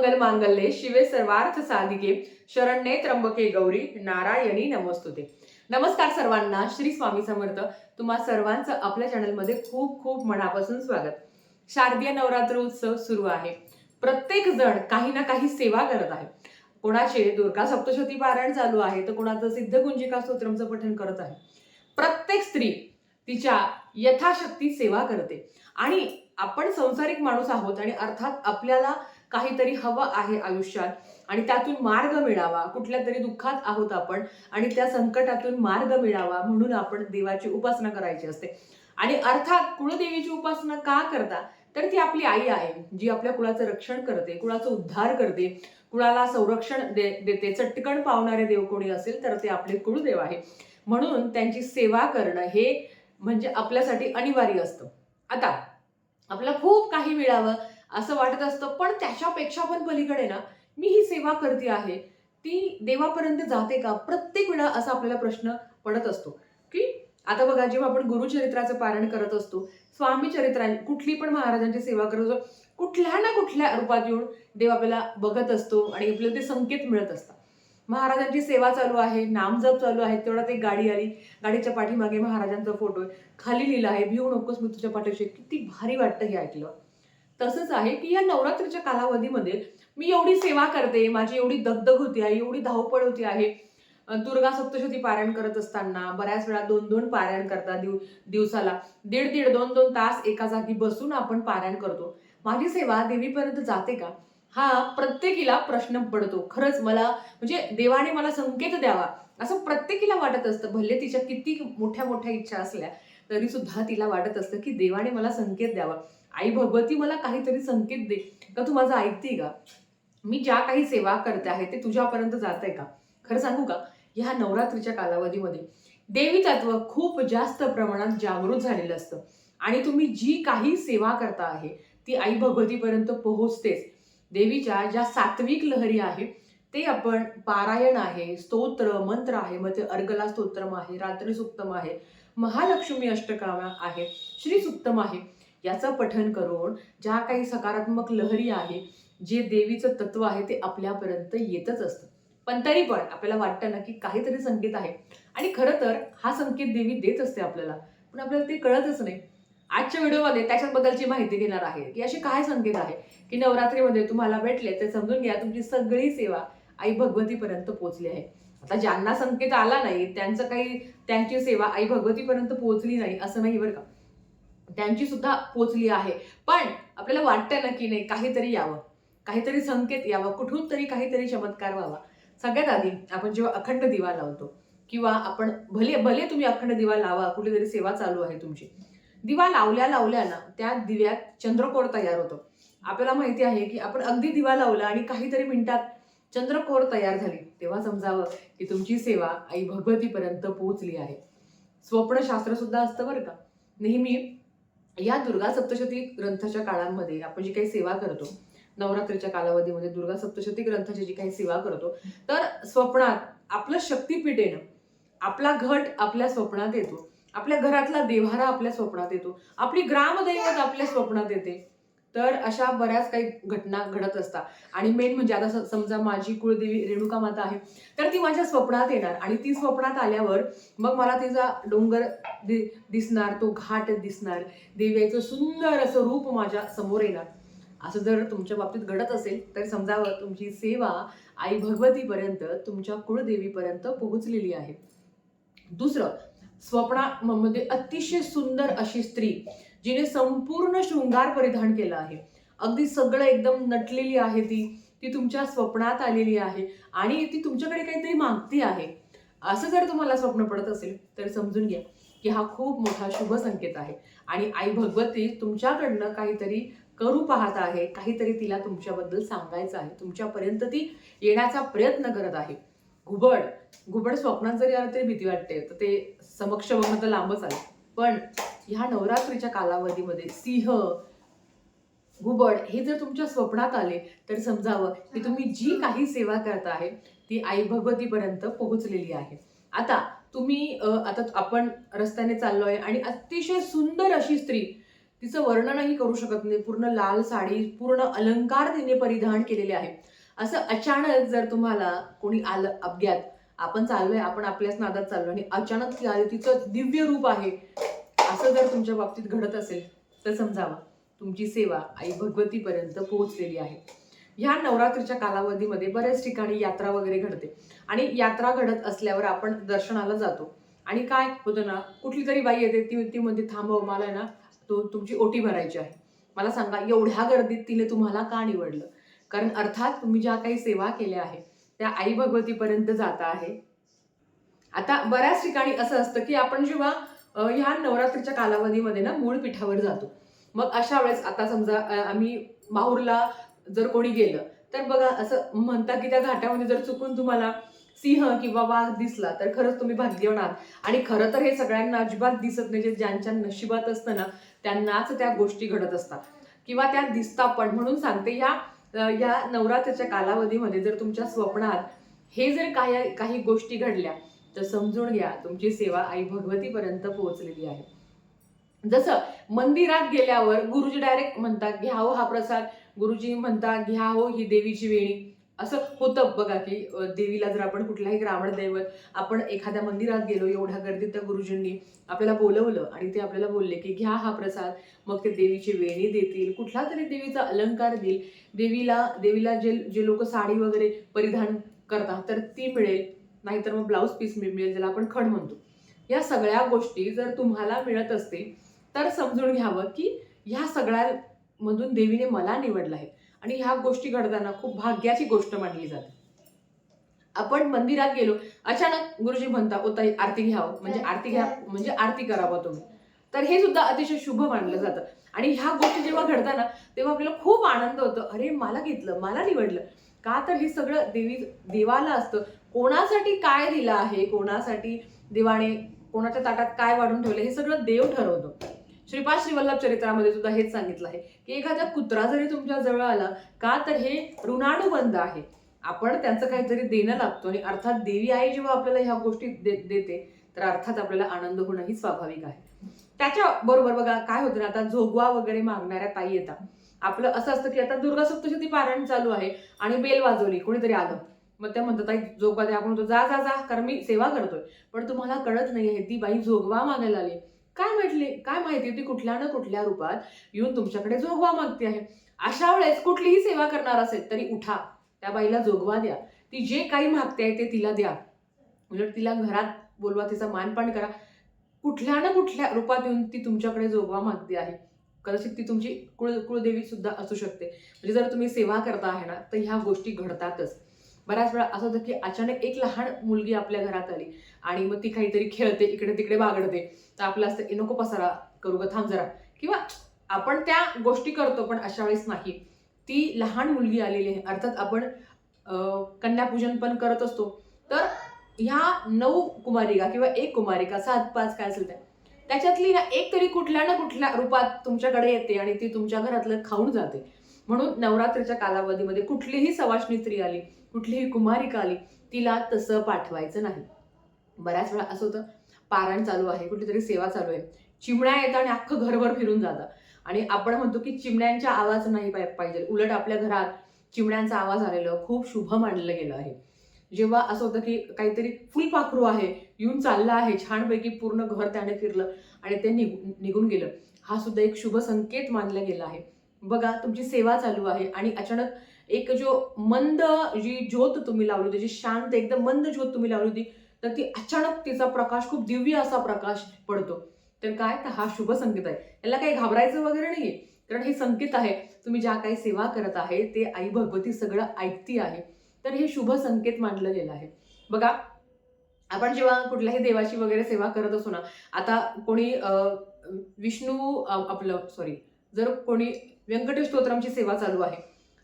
मंगल मांगल्ये शिवे सर्वार्थ साधिके शरण्ये त्र्यंबके गौरी नारायणी नमस्तुते. नमस्कार सर्वांना श्री स्वामी समर्थ. तुम्हा सर्वांचं आपल्या चॅनलमध्ये खूप खूप मनापासून स्वागत. शारदीय नवरात्र उत्सव सुरू आहे. प्रत्येक जण काही ना काही सेवा करत आहे. कोणाचे दुर्गा सप्तशती पारायण चालू आहे तर कोणाचं सिद्धकुंजिका स्तोत्रमचं पठण करत आहे. प्रत्येक स्त्री तिच्या यथाशक्ती सेवा करते. आणि आपण संसारिक माणूस आहोत आणि अर्थात आपल्याला काहीतरी हवं आहे आयुष्यात आणि त्यातून मार्ग मिळावा. कुठल्या तरी दुःखात आहोत आपण आणि त्या संकटातून मार्ग मिळावा म्हणून आपण देवाची उपासना करायची असते. आणि अर्थात कुळदेवीची उपासना का करता? तर ती आपली आई आहे जी आपल्या कुळाचं रक्षण करते कुळाचा उद्धार करते. कुळाला संरक्षण दे देते. चटकन पावणारे देव कोणी असेल तर ते आपले कुळदेव आहे. म्हणून त्यांची सेवा करणं हे म्हणजे आपल्यासाठी अनिवार्य असतं. आता आपला खूप काही मिळावं. असं वाटत असतं. पण त्याच्यापेक्षा पण पलीकडे ना मी ही सेवा करते आहे. ती देवापर्यंत जाते का? प्रत्येक वेळा असा आपल्याला प्रश्न पडत असतो. की आता बघा जेव्हा आपण गुरुचरित्राचं पारण करत असतो स्वामी चरित्रां कुठली पण महाराजांची सेवा करत असतो कुठल्या ना कुठल्या रूपात येऊन देव आपल्याला बघत असतो आणि आपल्याला ते संकेत मिळत असतात. महाराजांची सेवा चालू आहे नामजप चालू आहे तेवढा ते गाडी आली. गाडीच्या पाठीमागे महाराजांचा फोटो आहे. खाली लिहिलं आहे भिवू नकोस मी तुझ्या पाठीशी. किती भारी वाटतं हे ऐकलं. तसंच आहे की या नवरात्रीच्या कालावधीमध्ये मी एवढी सेवा करते माझी एवढी दगदग होती आहे एवढी धावपळ होती आहे. दुर्गा सप्तशती पारायण करत असताना बऱ्याच वेळा दोन दोन पारायण करतात दिव दिवसाला. दीड दीड दोन दोन तास एका जागी बसून आपण पारायण करतो. माझी सेवा देवीपर्यंत जाते का? हा प्रत्येकीला प्रश्न पडतो. खरंच मला म्हणजे देवाने मला संकेत द्यावा असं प्रत्येकीला वाटत असतं. भले तिच्या किती मोठ्या मोठ्या इच्छा असल्या तरी सुद्धा तिला वाटत असतं की देवाने मला संकेत द्यावा. आई भगवती मला काहीतरी संकेत दे. का तू माझं ऐकते का? मी ज्या काही सेवा करते आहे ते तुझ्यापर्यंत जात आहे का? खरं सांगू का? ह्या नवरात्रीच्या कालावधीमध्ये देवी तत्व खूप जास्त प्रमाणात जागृत झालेलं असतं. आणि तुम्ही जी काही सेवा करता आहे ती आई भगवतीपर्यंत पोहोचतेच. देवीच्या ज्या सात्विक लहरी आहे ते आपण पारायण आहे स्तोत्र मंत्र आहे मग ते अर्गला स्तोत्रम आहे रात्री सुक्तम आहे. महालक्ष्मी अष्टकामा आहे श्री सुत्तम आहे. याचं पठन करून ज्या काही सकारात्मक लहरी आहे जे देवीचं तत्व आहे ते आपल्यापर्यंत येतच असतं. पण तरी पण आपल्याला वाटतं ना की काहीतरी संकेत आहे. आणि खरं तर हा संकेत देवी देत असते आपल्याला. पण आपल्याला ते कळतच नाही. आजच्या व्हिडिओमध्ये त्याच्याबद्दलची माहिती घेणार आहे. की असे काय संकेत आहे? की नवरात्रीमध्ये तुम्हाला भेटले ते समजून घ्या. तुमची सगळी सेवा आई भगवतीपर्यंत पोहोचली आहे. आता ज्यांना संकेत आला नाही त्यांचं काही त्यांची सेवा आई भगवतीपर्यंत पोहोचली नाही असं नाही बरं का. त्यांची सुद्धा पोचली आहे. पण आपल्याला वाटतं ना की नाही काहीतरी यावं. काहीतरी संकेत यावं. कुठून तरी काहीतरी चमत्कार व्हावा. सगळ्यात आधी आपण जेव्हा अखंड दिवा लावतो किंवा आपण भले भले तुम्ही अखंड दिवा लावा कुठेतरी सेवा चालू आहे तुमची. दिवा लावल्या लावल्या ना त्या दिव्यात चंद्रकोर तयार होतो. आपल्याला माहिती आहे की आपण अगदी दिवा लावला आणि काहीतरी मिनिटात चंद्रकोर तयार झाली. तेव्हा समजावं की तुमची सेवा आई भगवतीपर्यंत पोहोचली आहे. स्वप्नशास्त्र सुद्धा असतं बरं का. नेहमी या दुर्गा सप्तशती ग्रंथाच्या काळामध्ये आपण जी काही सेवा करतो नवरात्रीच्या कालावधीमध्ये दुर्गा सप्तशती ग्रंथाची जी काही सेवा करतो तर स्वप्नात आपलं शक्तीपीठ येणं आपला घट आपल्या स्वप्नात येतो. आपल्या घरातला देव्हारा आपल्या स्वप्नात येतो. आपली ग्रामदैवत आपल्या स्वप्नात येते. तर अशा बऱ्याच काही घटना घडत असतात. आणि मेन म्हणजे आता समजा माझी कुळदेवी रेणुका माता आहे तर ती माझ्या स्वप्नात येणार. आणि ती स्वप्नात आल्यावर मग मला तिचा डोंगर दि दिसणार तो घाट दिसणार. देवीचं सुंदर असं रूप माझ्यासमोर येणार. असं जर तुमच्या बाबतीत घडत असेल तर समजावं तुमची सेवा आई भगवतीपर्यंत तुमच्या कुळदेवीपर्यंत पोहोचलेली आहे. दुसरं स्वप्नामध्ये म्हणजे अतिशय सुंदर अशी स्त्री. जिने संपूर्ण शृंगार परिधान केला आहे. अगदी सगळं एकदम नटलेली आहे ती. ती तुमच्या स्वप्नात आलेली आहे आणि ती तुमच्याकडे काहीतरी मागती आहे. असं जर तुम्हाला स्वप्न पडत असेल तर समजून घ्या की हा खूप मोठा शुभ संकेत आहे. आणि आई भगवती तुमच्याकडनं काहीतरी करू पाहत आहे काहीतरी तिला तुमच्याबद्दल सांगायचं आहे. तुमच्यापर्यंत ती येण्याचा प्रयत्न करत आहे. घुबड घुबड स्वप्नात जरी आलं तरी भीती वाटते. तर ते समक्ष बघणं तर लांबच आलं पण ह्या नवरात्रीच्या कालावधीमध्ये सिंह घुबड हे जर तुमच्या स्वप्नात आले तर समजावं की तुम्ही जी काही सेवा करता आहे ती आई भगवतीपर्यंत पोहोचलेली आहे. आता तुम्ही आता आपण रस्त्याने चाललोय आणि अतिशय सुंदर अशी स्त्री तिचं वर्णनही करू शकत नाही. पूर्ण लाल साडी पूर्ण अलंकार तिने परिधान केलेले आहे. असं अचानक जर तुम्हाला कोणी आलं अपघात आपण चाललोय आपण आपल्याच नादात चाललो आणि अचानक ती आली तिचं दिव्य रूप आहे. असं जर तुमच्या बाबतीत घडत असेल तर समजावा. तुमची सेवा आई भगवतीपर्यंत पोहोचलेली आहे. ह्या नवरात्रीच्या कालावधीमध्ये बऱ्याच ठिकाणी यात्रा वगैरे घडते. आणि यात्रा घडत असल्यावर आपण दर्शनाला जातो. आणि काय होतं ना कुठली तरी बाई येते ती ती म्हणते थांबव हो, मला ना तो तुमची ओटी भरायची आहे. मला सांगा एवढ्या गर्दीत तिने तुम्हाला का निवडलं? कारण अर्थात तुम्ही ज्या काही सेवा केल्या आहे त्या आई भगवतीपर्यंत जाता आहे. आता बऱ्याच ठिकाणी असं असतं की आपण जेव्हा ह्या नवरात्रीच्या कालावधीमध्ये ना मूळ पिठावर जातो. मग अशा वेळेस आता समजा आम्ही माहूरला जर कोणी गेलं तर बघा असं म्हणता की त्या घाटामध्ये जर चुकून तुम्हाला सिंह किंवा वाघ दिसला तर खरंच तुम्ही भाग्यवान आहात आणि खरं तर हे सगळ्यांना अजिबात दिसत नाही जे ज्यांच्या नशिबात असतं ना त्यांनाच त्या गोष्टी घडत असतात. किंवा त्या दिसता पण. म्हणून सांगते या या नवरात्रीच्या कालावधीमध्ये जर तुमच्या स्वप्नात हे जर काही काही गोष्टी घडल्या तर समजून घ्या तुमची सेवा आई भगवतीपर्यंत पोहोचलेली आहे. जसं मंदिरात गेल्यावर गुरुजी डायरेक्ट म्हणतात घ्या हो हा प्रसाद. गुरुजी म्हणतात घ्या हो ही देवीची वेणी. असं होतं बघा की देवीला जर आपण कुठल्याही ग्रामीण दैवत आपण एखाद्या मंदिरात गेलो एवढ्या गर्दीत त्या गुरुजींनी आपल्याला बोलवलं आणि ते आपल्याला बोलले की घ्या हा प्रसाद. मग ते देवीची वेणी देतील कुठला तरी देवीचा अलंकार देईल. देवीला देवीला जे जे लोक साडी वगैरे परिधान करतात तर ती मिळेल. नाहीतर मग ब्लाऊज पीस मिळेल ज्याला आपण खड म्हणतो. या सगळ्या गोष्टी जर तुम्हाला मिळत असतील तर समजून घ्यावं की ह्या सगळ्यामधून देवीने मला निवडलं आहे. आणि ह्या गोष्टी घडताना खूप भाग्याची गोष्ट मानली जाते. आपण मंदिरात गेलो अचानक गुरुजी म्हणता ताई आरती घ्यावं म्हणजे आरती घ्या म्हणजे आरती करावं तुम्ही. तर हे सुद्धा अतिशय शुभ मानलं जातं. आणि ह्या गोष्टी जेव्हा घडताना तेव्हा आपल्याला खूप आनंद होतो. अरे मला घेतलं मला निवडलं. का तर हे सगळं देवी देवाला असतं. कोणासाठी काय दिलं आहे कोणासाठी देवाने कोणाच्या ताटात काय वाढून ठेवलं हे सगळं देव ठरवतो. श्रीपाद श्रीवल्लभ चरित्रामध्ये सुद्धा हेच सांगितलं आहे की एखादा कुत्रा जरी तुमच्या जवळ आला का तर हे ऋणानुबंध आहे. आपण त्यांचं काहीतरी देणं लागतो आणि अर्थात देवी आई जेव्हा आपल्याला ह्या गोष्टी दे- देते तर अर्थात आपल्याला आनंद होणं ही स्वाभाविक आहे. त्याच्या बरोबर बघा काय होतं ना आता झोगवा वगैरे मागणाऱ्या ताई येतात. आपलं असं असतं की आता दुर्गा सप्तशती पारायण चालू आहे आणि बेल वाजवली कोणीतरी आलं. मग त्या म्हणतात ताई जोगवा द्या. आपण म्हणतो जा जा जा कारण मी सेवा करतोय. पण तुम्हाला कळत नाही आहे ती बाई जोगवा मागायला आली. काय म्हटली? काय माहिती ती कुठल्या ना कुठल्या रूपात येऊन तुमच्याकडे जोगवा मागते आहे. अशा वेळेस कुठलीही सेवा करणार असेल तरी उठा. त्या बाईला जोगवा द्या. ती जे काही मागते आहे ते तिला द्या. उलट तिला घरात बोलवा तिचा मानपान करा. कुठल्या ना कुठल्या रूपात येऊन ती तुमच्याकडे जोगवा मागते आहे. कदाचित ती तुमची कुळ कुळदेवी सुद्धा असू शकते. म्हणजे जर तुम्ही सेवा करता आहे ना तर ह्या गोष्टी घडतातच. बऱ्याच वेळा असं होतं की अचानक एक लहान मुलगी आपल्या घरात आली आणि मग ती काहीतरी खेळते इकडे तिकडे बागडते तर आपलं असतं "ए, नको पसारा करू ग थांब जरा. किंवा आपण त्या गोष्टी करतो पण अशा वेळेस नाही. ती लहान मुलगी आलेली आहे. अर्थात आपण कन्यापूजन पण करत असतो. तर ह्या नऊ कुमारिका किंवा एक कुमारिका सात पाच काय असेल त्या त्याच्यातली ना एक तरी कुठल्या ना कुठल्या रूपात तुमच्याकडे येते आणि ती तुमच्या घरातलं खाऊन जाते. म्हणून नवरात्रीच्या कालावधीमध्ये कुठलीही सवाष्णी स्त्री आली कुठलीही कुमारिका आली तिला तसं पाठवायचं नाही. बऱ्याच वेळा असं होतं पारायण चालू आहे कुठली तरी सेवा चालू आहे. चिमण्या येतात आणि अख्खं घरभर फिरून जातात आणि आपण म्हणतो की चिमण्यांचा आवाज नाही पाहिजे. उलट आपल्या घरात चिमण्यांचा आवाज आलेलं खूप शुभ मानलं गेलं आहे. जेव्हा असं होतं की काहीतरी फुलपाखरू आहे येऊन चाललं आहे छानपैकी पूर्ण घर त्याने फिरलं आणि ते निघून निघून गेलं. हा सुद्धा एक शुभ संकेत मानला गेला आहे. बघा तुमची सेवा चालू आहे आणि अचानक एक जो मंद जी ज्योत तुम्ही लावली होती जी शांत एकदम मंद ज्योत तुम्ही लावली होती तर ती अचानक तिचा प्रकाश खूप दिव्य असा प्रकाश पडतो. तर काय? तर हा शुभ संकेत आहे. याला काही घाबरायचं वगैरे नाहीये. कारण हे संकेत आहे तुम्ही ज्या काही सेवा करत आहे ते आई भगवती सगळं ऐकती आहे. तर हे शुभ संकेत मानलं गेलं आहे. बघा आपण जेव्हा कुठल्याही देवाची वगैरे सेवा करत असू ना आता कोणी विष्णू आपलं सॉरी जर कोणी व्यंकटेश स्तोत्रमची सेवा चालू आहे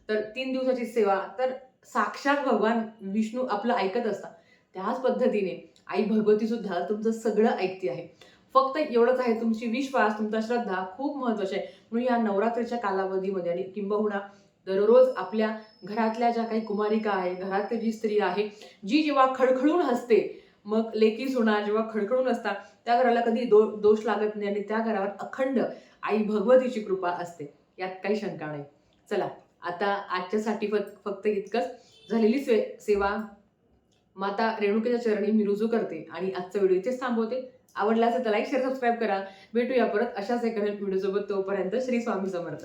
तर तीन दिवसाची सेवा तर साक्षात भगवान विष्णू आपलं ऐकत असतात. त्याच पद्धतीने आई भगवती सुद्धा तुमचं सगळं ऐकते आहे. फक्त एवढंच आहे तुमची विश्वास तुमचा श्रद्धा खूप महत्वाची आहे. म्हणून या नवरात्रीच्या कालावधीमध्ये आणि किंबहुना दररोज आपल्या घरातल्या ज्या काही कुमारिका आहे घरातली जी स्त्री आहे जी जेव्हा खळखळून हसते मग लेकी सुना जेव्हा खडखडून असतात त्या घराला कधी दो दोष लागत नाही आणि त्या घरावर अखंड आई भगवतीची कृपा असते. यात काही शंका नाही. चला आता आजच्यासाठी फक्त फक्त इतकंच. झालेली से सेवा माता रेणुकेच्या चरणी मी रुजू करते आणि आजचा व्हिडिओ इथेच थांबवते. आवडला असेल तर लाईक शेअर सबस्क्राईब करा. भेटूया परत अशाच एका व्हिडिओसोबत तोपर्यंत श्री स्वामी समर्थ.